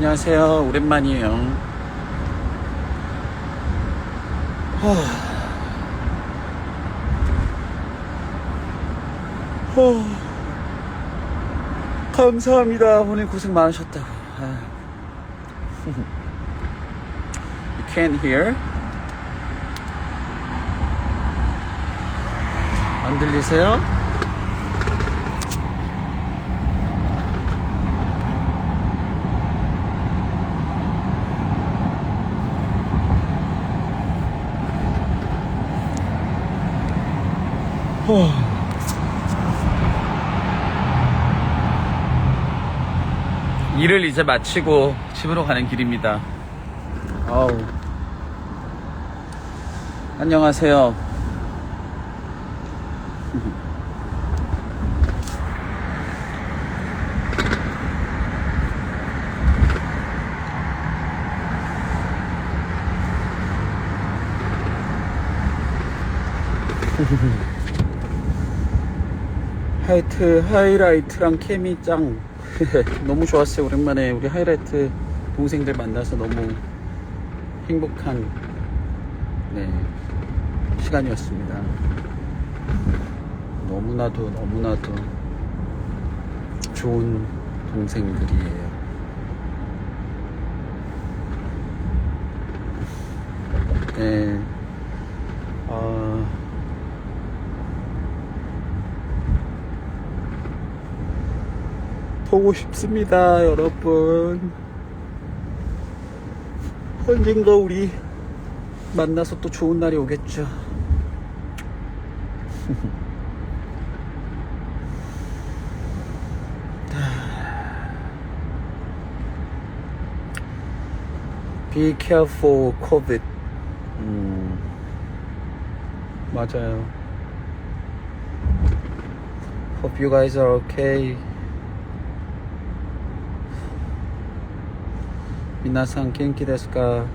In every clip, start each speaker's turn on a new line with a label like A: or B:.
A: 안녕하세요. 오랜만이에요. 하... 하... 감사합니다. 오늘 고생 많으셨다고. 아. You can hear? 안 들리세요? 일을 이제 마치고 집으로 가는 길입니다. 아우. 안녕하세요. 하이트 하이라이트랑 케미 짱. 너무 좋았어요. 오랜만에 우리 하이라이트 동생들 만나서 너무 행복한 네 시간이었습니다. 너무나도 너무나도 좋은 동생들이에요. 네. 아, 보고 싶습니다, 여러분. 언젠가 우리 만나서 또 좋은 날이 오겠죠. Be careful, COVID. 음, 맞아요. Hope you guys are okay. 미나상 겐키 데스까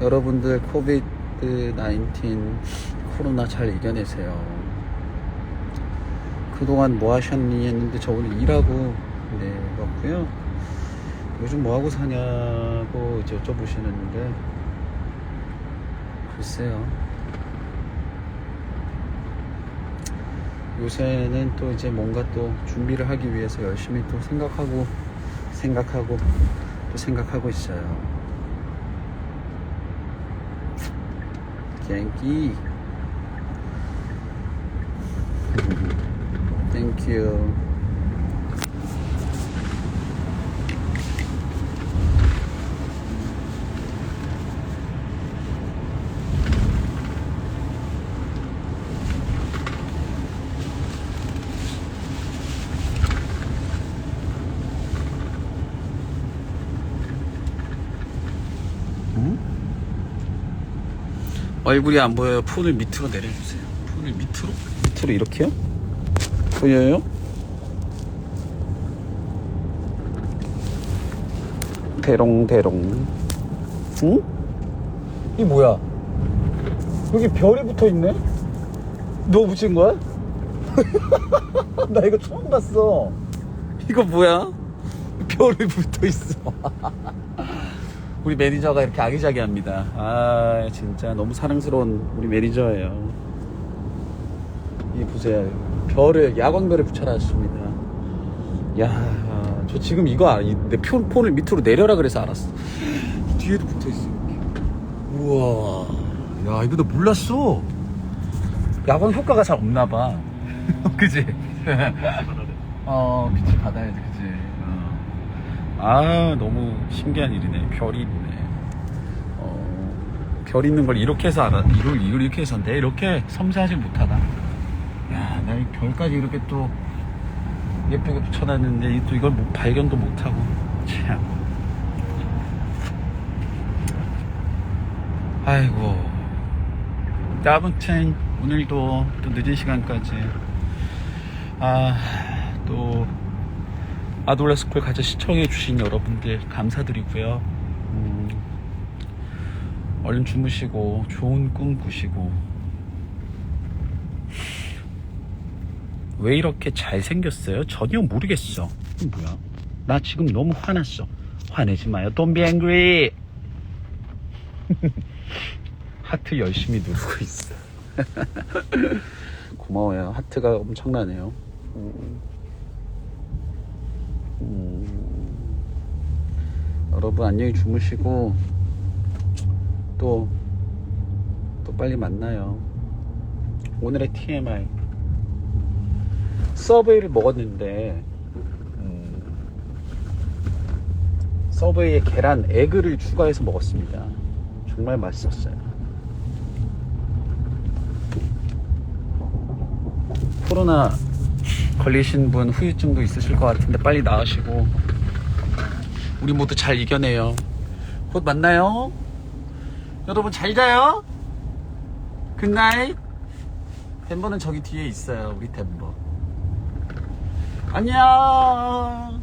A: 여러분들 코비드 19 코로나 잘 이겨내세요. 그동안 뭐 하셨니? 했는데 저 오늘 일하고 네 왔고요. 요즘 뭐 하고 사냐고 이제 여쭤보시는데 글쎄요. 요새는 또 이제 뭔가 또 준비를 하기 위해서 열심히 또 생각하고 생각하고 또 생각하고 있어요. 갱기. 땡큐. 얼굴이 안 보여요. 폰을 밑으로 내려주세요. 폰을 밑으로? 밑으로 이렇게요? 보여요? 대롱대롱. 응? 이 뭐야? 여기 별이 붙어 있네? 너 붙인 거야? 나 이거 처음 봤어. 이거 뭐야? 별이 붙어 있어. 우리 매니저가 이렇게 아기자기합니다. 아 진짜 너무 사랑스러운 우리 매니저예요. 이 보세요. 별을 야광별을 붙여놨습니다. 야, 저 지금 이거 알, 내 폰, 폰을 밑으로 내려라 그래서 알았어. 뒤에도 붙어 있어. 이렇게. 우와, 야 이거 나 몰랐어. 야광 효과가 잘 없나 봐. 그지? 어, 빛을? 어. 아, 너무 신기한 일이네. 별이 있네. 어, 별 있는 걸 이렇게 해서 알아. 이걸, 이렇게 해서 내 이렇게 섬세하지 못하다. 야, 나 이 별까지 이렇게 또 예쁘게 붙여놨는데 이- 또 이걸 못- 발견도 못하고. 참. 아이고. 아무튼 오늘도 또 늦은 시간까지 아, 또 아돌라스쿨 같이 시청해 주신 여러분들 감사드리고요. 음, 얼른 주무시고 좋은 꿈 꾸시고 왜 이렇게 잘생겼어요? 전혀 모르겠어. 뭐야? 나 지금 너무 화났어. 화내지 마요. Don't be angry. 하트 열심히 누르고 있어. 고마워요. 하트가 엄청나네요. 음. 음. 여러분 안녕히 주무시고 또, 또 빨리 만나요. 오늘의 TMI. 서브웨이를 먹었는데, 음, 서브웨이에 계란, 에그를 추가해서 먹었습니다. 정말 맛있었어요. 코로나 걸리신 분 후유증도 있으실 것 같은데 빨리 나으시고 우리 모두 잘 이겨내요. 곧 만나요. 여러분 잘 자요. 굿나잇. 덴버는 저기 뒤에 있어요. 우리 덴버. 안녕.